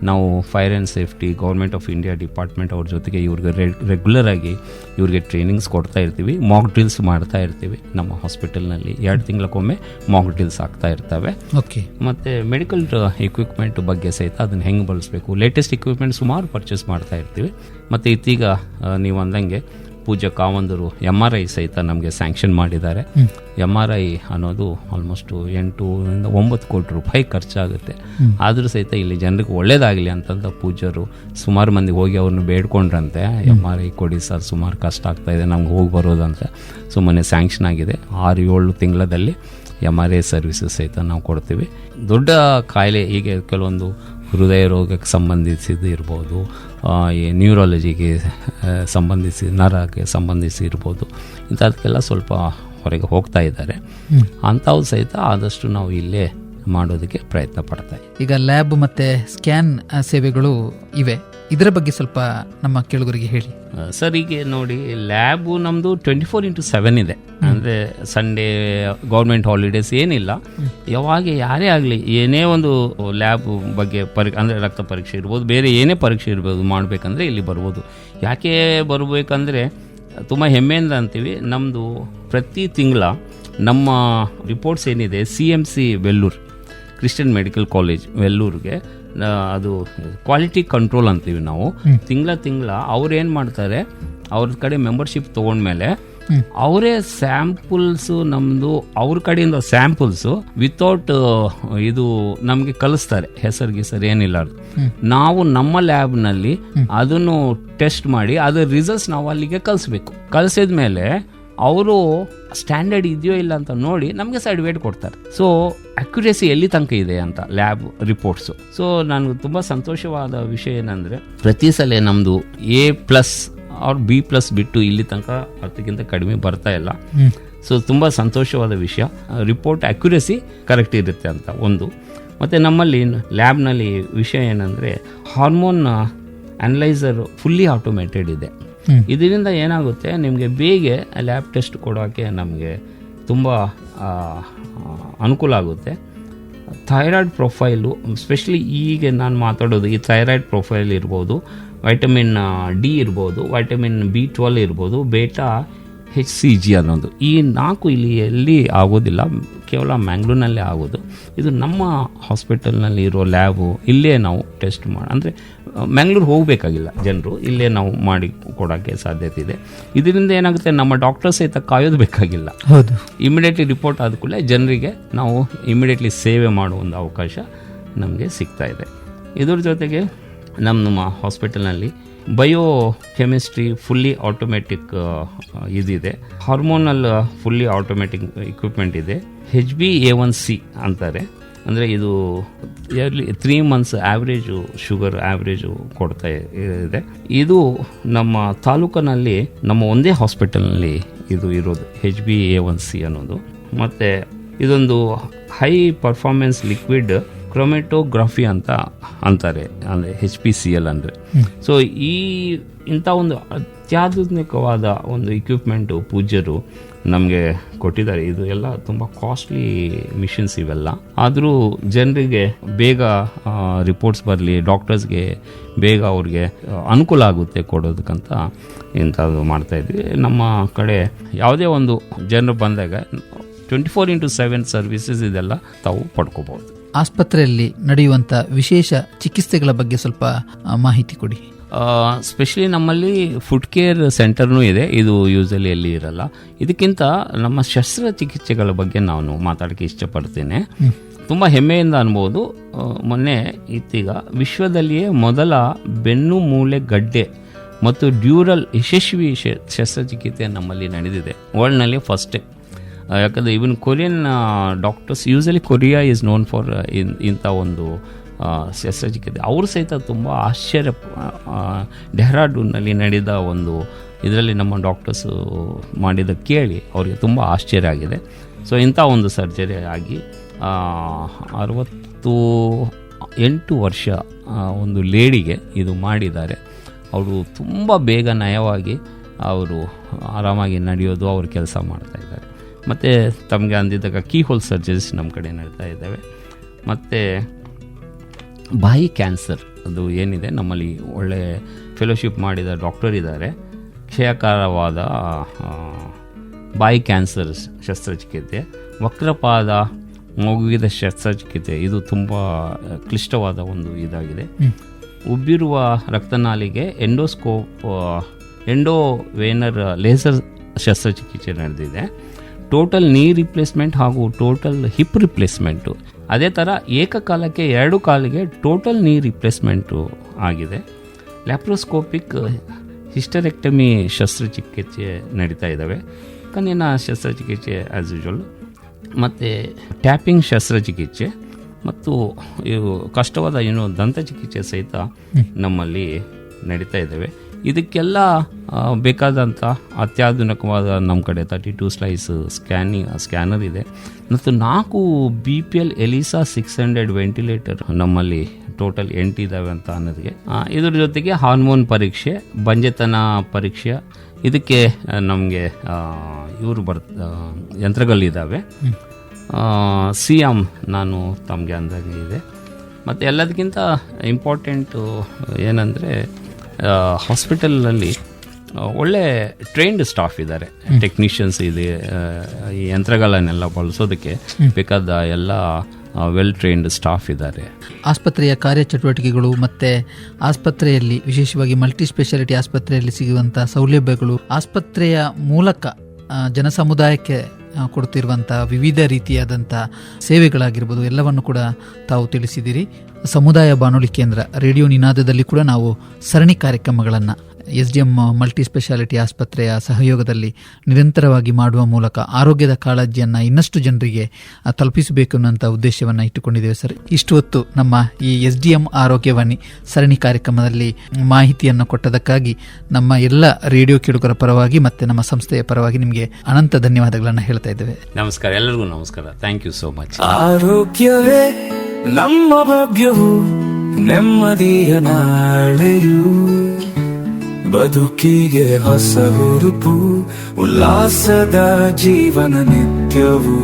ನಾವು fire and safety government of India department ಅವ್ರ ಜೊತೆಗೆ ಇವ್ರಿಗೆ ರೆಗ್ಯುಲರ್ ಆಗಿ ಇವ್ರಿಗೆ ಟ್ರೈನಿಂಗ್ಸ್ ಕೊಡ್ತಾ ಇರ್ತೀವಿ. ಮಾಕ್ ಡ್ರಿಲ್ಸ್ ಮಾಡ್ತಾ ಇರ್ತೀವಿ ನಮ್ಮ ಹಾಸ್ಪಿಟಲ್ನಲ್ಲಿ ಎರಡು ತಿಂಗಳಕ್ಕೊಮ್ಮೆ ಮಾಕ್ ಡ್ರಿಲ್ಸ್ ಆಗ್ತಾ ಇರ್ತವೆ. ಓಕೆ ಮತ್ತು ಮೆಡಿಕಲ್ ಇಕ್ವಿಪ್ಮೆಂಟ್ ಬಗ್ಗೆ ಸಹಿತ ಅದನ್ನು ಹೆಂಗೆ ಬಳಸಬೇಕು? ಲೇಟೆಸ್ಟ್ ಎಕ್ವಿಪ್ಮೆಂಟ್ ಸುಮಾರು ಪರ್ಚೇಸ್ ಮಾಡ್ತಾ ಇರ್ತೀವಿ. ಮತ್ತು ಇತ್ತೀಗ ನೀವು ಅಂದಂಗೆ ಪೂಜ್ಯ ಕಾವಂದರು ಎಂ ಆರ್ ಐ ಸಹಿತ ನಮಗೆ ಸ್ಯಾಂಕ್ಷನ್ ಮಾಡಿದ್ದಾರೆ. ಎಂ ಆರ್ ಐ ಅನ್ನೋದು ಆಲ್ಮೋಸ್ಟ್ ಎಂಟು ಇಂದ ಒಂಬತ್ತು ಕೋಟಿ ರೂಪಾಯಿ ಖರ್ಚಾಗುತ್ತೆ. ಆದರೂ ಸಹಿತ ಇಲ್ಲಿ ಜನರಿಗೆ ಒಳ್ಳೇದಾಗಲಿ ಅಂತಂದ ಪೂಜ್ಯರು ಸುಮಾರು ಮಂದಿ ಹೋಗಿ ಅವ್ರನ್ನ ಬೇಡ್ಕೊಂಡ್ರಂತೆ. ಎಂ ಆರ್ ಐ ಕೊಡಿ ಸರ್ ಸುಮಾರು ಕಷ್ಟ ಆಗ್ತಾ ಇದೆ ನಮ್ಗೆ ಹೋಗಿ ಬರೋದಂತೆ. ಸುಮ್ಮನೆ ಸ್ಯಾಂಕ್ಷನ್ ಆಗಿದೆ. ಆರು ಏಳು ತಿಂಗಳಲ್ಲಿ ಎಂ ಆರ್ ಐ ಸರ್ವಿಸಸ್ ಸಹಿತ ನಾವು ಕೊಡ್ತೀವಿ. ದೊಡ್ಡ ಕಾಯಿಲೆ ಹೀಗೆ ಕೆಲವೊಂದು ಹೃದಯ ರೋಗಕ್ಕೆ ಸಂಬಂಧಿಸಿದ್ದು ಇರ್ಬೋದು ಈ ನ್ಯೂರಾಲಜಿಗೆ ಸಂಬಂಧಿಸಿ ನರಕ್ಕೆ ಸಂಬಂಧಿಸಿ ಇರ್ಬೋದು ಇಂಥದಕ್ಕೆಲ್ಲ ಸ್ವಲ್ಪ ಹೊರಗೆ ಹೋಗ್ತಾ ಇದ್ದಾರೆ. ಅಂಥವು ಸಹಿತ ಆದಷ್ಟು ನಾವು ಇಲ್ಲೇ ಮಾಡೋದಕ್ಕೆ ಪ್ರಯತ್ನ ಪಡ್ತಾ ಈಗ ಲ್ಯಾಬ್ ಮತ್ತು ಸ್ಕ್ಯಾನ್ ಸೇವೆಗಳು ಇವೆ. ಇದರ ಬಗ್ಗೆ ಸ್ವಲ್ಪ ನಮ್ಮ ಕೇಳುಗರಿಗೆ ಹೇಳಿ. ಸರ್ ಈಗ ನೋಡಿ ಲ್ಯಾಬು ನಮ್ಮದು ಟ್ವೆಂಟಿ ಫೋರ್ ಇಂಟು ಸೆವೆನ್ ಇದೆ ಅಂದರೆ ಸಂಡೇ ಗೌರ್ಮೆಂಟ್ ಹಾಲಿಡೇಸ್ ಏನಿಲ್ಲ. ಯಾವಾಗ ಯಾರೇ ಆಗಲಿ ಏನೇ ಒಂದು ಲ್ಯಾಬ್ ಬಗ್ಗೆ ಪರಿ ಅಂದರೆ ರಕ್ತ ಪರೀಕ್ಷೆ ಇರ್ಬೋದು ಬೇರೆ ಏನೇ ಪರೀಕ್ಷೆ ಇರ್ಬೋದು ಮಾಡಬೇಕಂದ್ರೆ ಇಲ್ಲಿ ಬರ್ಬೋದು. ಯಾಕೆ ಬರಬೇಕಂದ್ರೆ ತುಂಬ ಹೆಮ್ಮೆಯಿಂದ ಅಂತೀವಿ ನಮ್ಮದು ಪ್ರತಿ ತಿಂಗಳ ನಮ್ಮ ರಿಪೋರ್ಟ್ಸ್ ಏನಿದೆ C M C Vellore Christian medical college ವೆಲ್ಲೂರಿಗೆ ಅದು ಕ್ವಾಲಿಟಿ ಕಂಟ್ರೋಲ್ ಅಂತೀವಿ ನಾವು. ತಿಂಗಳ ತಿಂಗಳ ಅವ್ರು ಏನು ಮಾಡ್ತಾರೆ ಅವ್ರ ಕಡೆ ಮೆಂಬರ್ಶಿಪ್ ತೊಗೊಂಡ್ಮೇಲೆ ಅವರೇ ಸ್ಯಾಂಪಲ್ಸು ನಮ್ಮದು ಅವ್ರ ಕಡೆಯಿಂದ ಸ್ಯಾಂಪಲ್ಸು ವಿತೌಟ್ ಇದು ನಮಗೆ ಕಲಿಸ್ತಾರೆ. ಹೆಸರು ಗಿಸರು ಏನಿಲ್ಲ. ನಾವು ನಮ್ಮ ಲ್ಯಾಬ್ನಲ್ಲಿ ಅದನ್ನು ಟೆಸ್ಟ್ ಮಾಡಿ ಅದ್ರ ರಿಸಲ್ಟ್ಸ್ ನಾವು ಅಲ್ಲಿಗೆ ಕಲಿಸ್ಬೇಕು. ಕಲಿಸಿದ ಮೇಲೆ ಅವರು ಸ್ಟ್ಯಾಂಡರ್ಡ್ ಇದೆಯೋ ಇಲ್ಲ ಅಂತ ನೋಡಿ ನಮಗೆ ಸರ್ಟಿಫಿಕೇಟ್ ಕೊಡ್ತಾರೆ. ಸೊ ಅಕ್ಯುರೇಸಿ ಎಲ್ಲಿ ತನಕ ಇದೆ ಅಂತ ಲ್ಯಾಬ್ ರಿಪೋರ್ಟ್ಸು ಸೊ ನನಗೆ ತುಂಬ ಸಂತೋಷವಾದ ವಿಷಯ ಏನಂದರೆ ಪ್ರತಿ ಸಲ ನಮ್ಮದು ಎ ಪ್ಲಸ್ ಅವ್ರ ಬಿ ಪ್ಲಸ್ ಬಿಟ್ಟು ಇಲ್ಲಿ ತನಕ ಅದಕ್ಕಿಂತ ಕಡಿಮೆ ಬರ್ತಾ ಇಲ್ಲ. ಸೊ ತುಂಬ ಸಂತೋಷವಾದ ವಿಷಯ. ರಿಪೋರ್ಟ್ ಅಕ್ಯುರೇಸಿ ಕರೆಕ್ಟ್ ಇರುತ್ತೆ ಅಂತ ಒಂದು. ಮತ್ತು ನಮ್ಮಲ್ಲಿ ಲ್ಯಾಬ್ನಲ್ಲಿ ವಿಷಯ ಏನಂದರೆ ಹಾರ್ಮೋನ್ ಅನಲೈಸರ್ ಫುಲ್ಲಿ ಆಟೋಮೇಟೆಡ್ ಇದೆ. ಇದರಿಂದ ಏನಾಗುತ್ತೆ? ನಿಮಗೆ ಬೇಗ ಲ್ಯಾಬ್ ಟೆಸ್ಟ್ ಕೊಡೋಕ್ಕೆ ನಮಗೆ ತುಂಬ ಅನುಕೂಲ ಆಗುತ್ತೆ. ಥೈರಾಯ್ಡ್ ಪ್ರೊಫೈಲು, ಸ್ಪೆಷಲಿ ಈಗ ನಾನು ಮಾತಾಡೋದು ಈ ಥೈರಾಯ್ಡ್ ಪ್ರೊಫೈಲ್ ಇರ್ಬೋದು, ವೈಟಮಿನ್ ಡಿ ಇರ್ಬೋದು, ವೈಟಮಿನ್ ಬಿ ಟ್ವೆಲ್ ಇರ್ಬೋದು, ಬೇಟಾ ಹೆಚ್ ಸಿ ಜಿ ಅನ್ನೋದು. ಈ ನಾಲ್ಕು ಇಲ್ಲಿ ಎಲ್ಲಿ ಆಗೋದಿಲ್ಲ, ಕೇವಲ ಮ್ಯಾಂಗ್ಳೂರ್ನಲ್ಲೇ ಆಗೋದು. ಇದು ನಮ್ಮ ಹಾಸ್ಪಿಟಲ್ನಲ್ಲಿ ಇರೋ ಲ್ಯಾಬು, ಇಲ್ಲೇ ನಾವು ಟೆಸ್ಟ್ ಮಾಡಿ ಅಂದರೆ ಮ್ಯಾಂಗ್ಳೂರು ಹೋಗಬೇಕಾಗಿಲ್ಲ ಜನರು. ಇಲ್ಲೇ ನಾವು ಮಾಡಿ ಕೊಡೋಕ್ಕೆ ಸಾಧ್ಯತೆ ಇದೆ. ಇದರಿಂದ ಏನಾಗುತ್ತೆ ನಮ್ಮ ಡಾಕ್ಟರ್ ಸಹಿತ ಕಾಯೋದು ಬೇಕಾಗಿಲ್ಲ. ಹೌದು. ಇಮಿಡಿಯೇಟ್ಲಿ ರಿಪೋರ್ಟ್ ಆದ ಕೂಡಲೇ ಜನರಿಗೆ ನಾವು ಇಮಿಡಿಯೇಟ್ಲಿ ಸೇವೆ ಮಾಡುವ ಒಂದು ಅವಕಾಶ ನಮಗೆ ಸಿಗ್ತಾ ಇದೆ. ಇದ್ರ ಜೊತೆಗೆ ನಮ್ಮ ನಮ್ಮ ಹಾಸ್ಪಿಟಲ್ನಲ್ಲಿ ಬಯೋ ಕೆಮಿಸ್ಟ್ರಿ ಫುಲ್ಲಿ ಆಟೋಮೆಟಿಕ್ ಇದಿದೆ. ಹಾರ್ಮೋನಲ್ ಫುಲ್ಲಿ ಆಟೋಮೆಟಿಕ್ ಇಕ್ವಿಪ್ಮೆಂಟ್ ಇದೆ. H B A one C ಅಂತಾರೆ. ಅಂದರೆ ಇದು early three months average sugar average ಕೊಡ್ತಾ ಇದೆ. ಇದು ನಮ್ಮ ತಾಲೂಕಿನಲ್ಲಿ ನಮ್ಮ ಒಂದೇ ಹಾಸ್ಪಿಟಲ್ನಲ್ಲಿ ಇದು ಇರೋದು H B A one C ಅನ್ನೋದು. ಮತ್ತು ಇದೊಂದು ಹೈ ಪರ್ಫಾರ್ಮೆನ್ಸ್ ಲಿಕ್ವಿಡ್ ಕ್ರೊಮೆಟೋಗ್ರಫಿ ಅಂತ ಅಂತಾರೆ ಅಂದರೆ ಹೆಚ್ ಪಿ ಸಿ ಎಲ್ ಅಂದರೆ. ಸೊ ಈ ಇಂಥ ಒಂದು ಅತ್ಯಾಧುನಿಕವಾದ ಒಂದು ಇಕ್ವಿಪ್ಮೆಂಟು ಪೂಜ್ಯರು ನಮಗೆ ಕೊಟ್ಟಿದ್ದಾರೆ. ಇದು ಎಲ್ಲ ತುಂಬ ಕಾಸ್ಟ್ಲಿ ಮಿಷಿನ್ಸ್ ಇವೆಲ್ಲ. ಆದರೂ ಜನರಿಗೆ ಬೇಗ ರಿಪೋರ್ಟ್ಸ್ ಬರಲಿ ಡಾಕ್ಟರ್ಸ್ಗೆ ಬೇಗ ಅವ್ರಿಗೆ ಅನುಕೂಲ ಆಗುತ್ತೆ ಕೊಡೋದಕ್ಕಂತ ಇಂಥದ್ದು ಮಾಡ್ತಾಯಿದ್ವಿ ನಮ್ಮ ಕಡೆ ಯಾವುದೇ ಒಂದು ಜನರು ಬಂದಾಗ twenty four into seven services ಇದೆಲ್ಲ ತಾವು ಪಡ್ಕೋಬಹುದು. ಆಸ್ಪತ್ರೆಯಲ್ಲಿ ನಡೆಯುವಂಥ ವಿಶೇಷ ಚಿಕಿತ್ಸೆಗಳ ಬಗ್ಗೆ ಸ್ವಲ್ಪ ಮಾಹಿತಿ ಕೊಡಿ. ಸ್ಪೆಷಲಿ ನಮ್ಮಲ್ಲಿ ಫುಡ್ ಕೇರ್ ಸೆಂಟರ್ನೂ ಇದೆ. ಇದು ಯೂಸಲಿ ಎಲ್ಲಿ ಇರಲ್ಲ. ಇದಕ್ಕಿಂತ ನಮ್ಮ ಶಸ್ತ್ರಚಿಕಿತ್ಸೆಗಳ ಬಗ್ಗೆ ನಾನು ಮಾತಾಡೋಕ್ಕೆ ಇಷ್ಟಪಡ್ತೇನೆ. ತುಂಬ ಹೆಮ್ಮೆಯಿಂದ ಅನ್ಬೋದು. ಮೊನ್ನೆ ಇತ್ತೀಗ ವಿಶ್ವದಲ್ಲಿಯೇ ಮೊದಲ ಬೆನ್ನು ಮೂಳೆ ಗಡ್ಡೆ ಮತ್ತು ಡ್ಯೂರಲ್ ಯಶಸ್ವಿ ಶಸ್ತ್ರಚಿಕಿತ್ಸೆ ನಮ್ಮಲ್ಲಿ ನಡೆದಿದೆ. ವರ್ಲ್ಡ್ನಲ್ಲಿ ಫಸ್ಟೇ ಯಾಕಂದರೆ even Korean doctors usually Korea is known for in ಇಂಥ ಒಂದು ಶಸ್ತ್ರಚಿಕಿತ್ಸೆ ಅವರು ಸಹಿತ ತುಂಬ ಆಶ್ಚರ್ಯ ಡೆಹ್ರಾಡೂನ್ನಲ್ಲಿ ನಡೆದ ಒಂದು ಇದರಲ್ಲಿ ನಮ್ಮ ಡಾಕ್ಟರ್ಸು ಮಾಡಿದ ಕೇಳಿ ಅವರಿಗೆ ತುಂಬ ಆಶ್ಚರ್ಯ ಆಗಿದೆ. ಸೊ ಇಂಥ ಒಂದು ಸರ್ಜರಿ ಆಗಿ ಅರವತ್ತು ಎಂಟು ವರ್ಷ ಒಂದು ಲೇಡಿಗೆ ಇದು ಮಾಡಿದ್ದಾರೆ. ಅವರು ತುಂಬ ಬೇಗ ನಯವಾಗಿ ಅವರು ಆರಾಮಾಗಿ ನಡೆಯೋದು, ಅವರು ಕೆಲಸ ಮಾಡ್ತಾ ಇದ್ದಾರೆ. ಮತ್ತು ತಮಗೆ ಅಂದಿದ್ದಾಗ ಕೀ ಹೋಲ್ ಸರ್ಜರೀಸ್ ನಮ್ಮ ಕಡೆ ನಡೀತಾ ಇದ್ದಾವೆ. ಮತ್ತು ಬಾಯಿ ಕ್ಯಾನ್ಸರ್ ಅದು ಏನಿದೆ ನಮ್ಮಲ್ಲಿ ಒಳ್ಳೆ ಫೆಲೋಶಿಪ್ ಮಾಡಿದ ಡಾಕ್ಟರ್ ಇದ್ದಾರೆ. ಕ್ಷಯಕಾರವಾದ ಬಾಯಿ ಕ್ಯಾನ್ಸರ್ ಶಸ್ತ್ರಚಿಕಿತ್ಸೆ ವಕ್ರಪಾದ ಮಗುವಿದ ಶಸ್ತ್ರಚಿಕಿತ್ಸೆ ಇದು ತುಂಬ ಕ್ಲಿಷ್ಟವಾದ ಒಂದು ಇದಾಗಿದೆ. ಉಬ್ಬಿರುವ ರಕ್ತನಾಲಿಗೆ ಎಂಡೋಸ್ಕೋಪ್ ಎಂಡೋ ವೇನರ್ ಲೇಸರ್ ಶಸ್ತ್ರಚಿಕಿತ್ಸೆ ನಡೆದಿದೆ. ಟೋಟಲ್ ನೀ ರಿಪ್ಲೇಸ್ಮೆಂಟ್ ಹಾಗೂ ಟೋಟಲ್ ಹಿಪ್ ರಿಪ್ಲೇಸ್ಮೆಂಟು ಅದೇ ಥರ ಏಕಕಾಲಕ್ಕೆ ಎರಡು ಕಾಲಿಗೆ ಟೋಟಲ್ ನೀ ರಿಪ್ಲೇಸ್ಮೆಂಟು ಆಗಿದೆ. ಲ್ಯಾಪ್ರೋಸ್ಕೋಪಿಕ್ ಹಿಸ್ಟರೆಕ್ಟಮಿ ಶಸ್ತ್ರಚಿಕಿತ್ಸೆ ನಡೀತಾ ಇದ್ದಾವೆ. ಕಣ್ಣಿನ ಶಸ್ತ್ರಚಿಕಿತ್ಸೆ ಆ್ಯಸ್ ಯೂಶ್ವಲ್ ಮತ್ತು ಟ್ಯಾಪಿಂಗ್ ಶಸ್ತ್ರಚಿಕಿತ್ಸೆ ಮತ್ತು ಇವು ಕಷ್ಟವಾದ ಏನು ದಂತ ಚಿಕಿತ್ಸೆ ಸಹಿತ ನಮ್ಮಲ್ಲಿ ನಡೀತಾ ಇದ್ದಾವೆ. ಇದಕ್ಕೆಲ್ಲ ಬೇಕಾದಂಥ ಅತ್ಯಾಧುನಿಕವಾದ ನಮ್ಮ ಕಡೆ thirty two slice scanning scanner ಇದೆ. ಮತ್ತು ನಾಲ್ಕು B P L ELISA six hundred ventilator ನಮ್ಮಲ್ಲಿ ಟೋಟಲ್ ಎಂಟಿದ್ದಾವೆ ಅಂತ ಅನ್ನೋದಕ್ಕೆ ಇದರ ಜೊತೆಗೆ ಹಾರ್ಮೋನ್ ಪರೀಕ್ಷೆ, ಬಂಜೆತನ ಪರೀಕ್ಷೆ, ಇದಕ್ಕೆ ನಮಗೆ ಇವರು ಬರ್ ಯಂತ್ರಗಳಿದ್ದಾವೆ ಸಿ ಎಂ ನಾನು ತಮಗೆ ಅಂದಾಗ ಇದೆ. ಮತ್ತು ಎಲ್ಲದಕ್ಕಿಂತ ಇಂಪಾರ್ಟೆಂಟು ಏನಂದರೆ ಹಾಸ್ಪಿಟಲಲ್ಲಿ ಒಳ್ಳೆ ಟ್ರೈನ್ಡ್ ಸ್ಟಾಫ್ ಇದ್ದಾರೆ. ಟೆಕ್ನಿಷಿಯನ್ಸ್ ಇದೆ ಈ ಯಂತ್ರಗಳನ್ನೆಲ್ಲ ಬಳಸೋದಕ್ಕೆ ಬೇಕಾದ ಎಲ್ಲ ವೆಲ್ ಟ್ರೈನ್ಡ್ ಸ್ಟಾಫ್ ಇದ್ದಾರೆ. ಆಸ್ಪತ್ರೆಯ ಕಾರ್ಯಚಟುವಟಿಕೆಗಳು ಮತ್ತೆ ಆಸ್ಪತ್ರೆಯಲ್ಲಿ ವಿಶೇಷವಾಗಿ ಮಲ್ಟಿ ಸ್ಪೆಷಾಲಿಟಿ ಆಸ್ಪತ್ರೆಯಲ್ಲಿ ಸಿಗುವಂಥ ಸೌಲಭ್ಯಗಳು ಆಸ್ಪತ್ರೆಯ ಮೂಲಕ ಜನಸಮುದಾಯಕ್ಕೆ ಕೊಡ್ತಿರುವಂಥ ವಿವಿಧ ರೀತಿಯಾದಂಥ ಸೇವೆಗಳಾಗಿರ್ಬೋದು, ಎಲ್ಲವನ್ನು ಕೂಡ ತಾವು ತಿಳಿಸಿದಿರಿ. ಸಮುದಾಯ ಬಾನುಲಿ ಕೇಂದ್ರ ರೇಡಿಯೋ ನಿನಾದದಲ್ಲಿ ಕೂಡ ನಾವು ಸರಣಿ ಕಾರ್ಯಕ್ರಮಗಳನ್ನು S D M multi speciality ಆಸ್ಪತ್ರೆಯ ಸಹಯೋಗದಲ್ಲಿ ನಿರಂತರವಾಗಿ ಮಾಡುವ ಮೂಲಕ ಆರೋಗ್ಯದ ಕಾಳಜಿಯನ್ನು ಇನ್ನಷ್ಟು ಜನರಿಗೆ ತಲುಪಿಸಬೇಕು ಅನ್ನುವಂಥ ಉದ್ದೇಶವನ್ನು ಇಟ್ಟುಕೊಂಡಿದ್ದೇವೆ ಸರ್. ಇಷ್ಟು ಹೊತ್ತು ನಮ್ಮ ಈ ಎಸ್ ಡಿ ಎಂ ಆರೋಗ್ಯವಾಣಿ ಸರಣಿ ಕಾರ್ಯಕ್ರಮದಲ್ಲಿ ಮಾಹಿತಿಯನ್ನು ಕೊಟ್ಟದಕ್ಕಾಗಿ ನಮ್ಮ ಎಲ್ಲ ರೇಡಿಯೋ ಕೇಳುಗರ ಪರವಾಗಿ ಮತ್ತೆ ನಮ್ಮ ಸಂಸ್ಥೆಯ ಪರವಾಗಿ ನಿಮಗೆ ಅನಂತ ಧನ್ಯವಾದಗಳನ್ನು ಹೇಳ್ತಾ ಇದ್ದೇವೆ. ನಮಸ್ಕಾರ ಎಲ್ಲರಿಗೂ ನಮಸ್ಕಾರ. ಥ್ಯಾಂಕ್ ಯು ಸೋ ಮಚ್ ಆರೋಗ್ಯವೇ ನಮ್ಮ ಭಾಗ್ಯವು ನೆಮ್ಮದಿಯ ನಾಳೆಯು. ಬದುಕಿಗೆ ಹೊಸ ಹುರುಪು ಉಲ್ಲಾಸದ ಜೀವನ ನಿತ್ಯವು.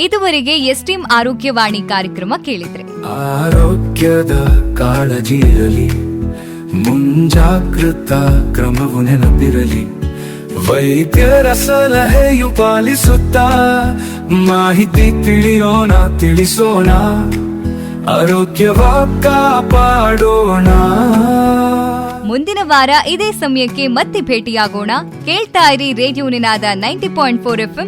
ಇದುವರೆಗೆ ಎಸ್ಟಿಂ ಆರೋಗ್ಯವಾಣಿ ಕಾರ್ಯಕ್ರಮ ಕೇಳಿದ್ರೆ. ಆರೋಗ್ಯದ ಕಾಳಜಿ ಇರಲಿ ಮುಂಜಾಗೃತ ಕ್ರಮವು ನೆನಪಿರಲಿ. ವೈದ್ಯರ ಸಲಹೆಯು ಪಾಲಿಸುತ್ತಾ ಮಾಹಿತಿ ತಿಳಿಯೋಣ ತಿಳಿಸೋಣ ಆರೋಗ್ಯವ ಕಾಪಾಡೋಣ. ಮುಂದಿನ ವಾರ ಇದೇ ಸಮಯಕ್ಕೆ ಮತ್ತೆ ಭೇಟಿಯಾಗೋಣ. ಕೇಳ್ತಾ ಇರಿ radio Ninada ninety point four F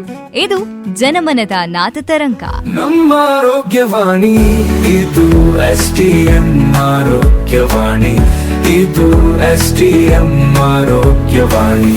ಇದು ಜನಮನದ ನಾದ ತರಂಗ. ನಮ್ಮ ಆರೋಗ್ಯವಾಣಿ, ಇದು ಎಸ್ ಟಿ ಎಂ ಆರೋಗ್ಯವಾಣಿ. ಇದು ಎಸ್ ಟಿ ಎಂ ಆರೋಗ್ಯವಾಣಿ.